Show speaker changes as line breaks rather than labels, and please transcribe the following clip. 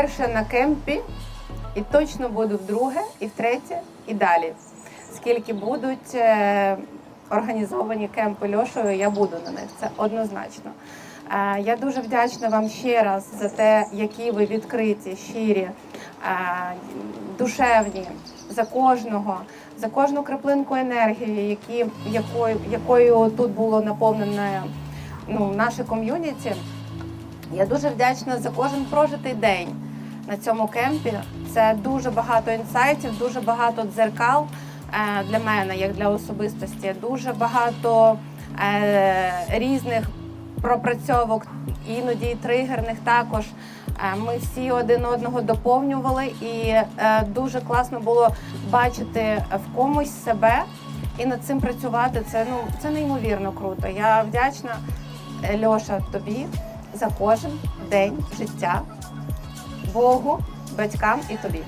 Перше на кемпі, і точно буду вдруге, і втретє, і далі. Скільки будуть е, організовані кемпи Льошою, я буду на них. Це однозначно. Е, я дуже вдячна вам ще раз за те, які ви відкриті, щирі, е, душевні за кожного, за кожну краплинку енергії, які, якою, якою тут було наповнене ну, наше ком'юніті. Я дуже вдячна за кожен прожитий день на цьому кемпі. Це дуже багато інсайтів, дуже багато дзеркал е, для мене, як для особистості, дуже багато е, різних пропрацьовок, іноді тригерних також. Е, Ми всі один одного доповнювали, і дуже класно було бачити в комусь себе і над цим працювати. Це ну це неймовірно круто. Я вдячна Льоша тобі за кожен день життя, Богу, батькам і тобі.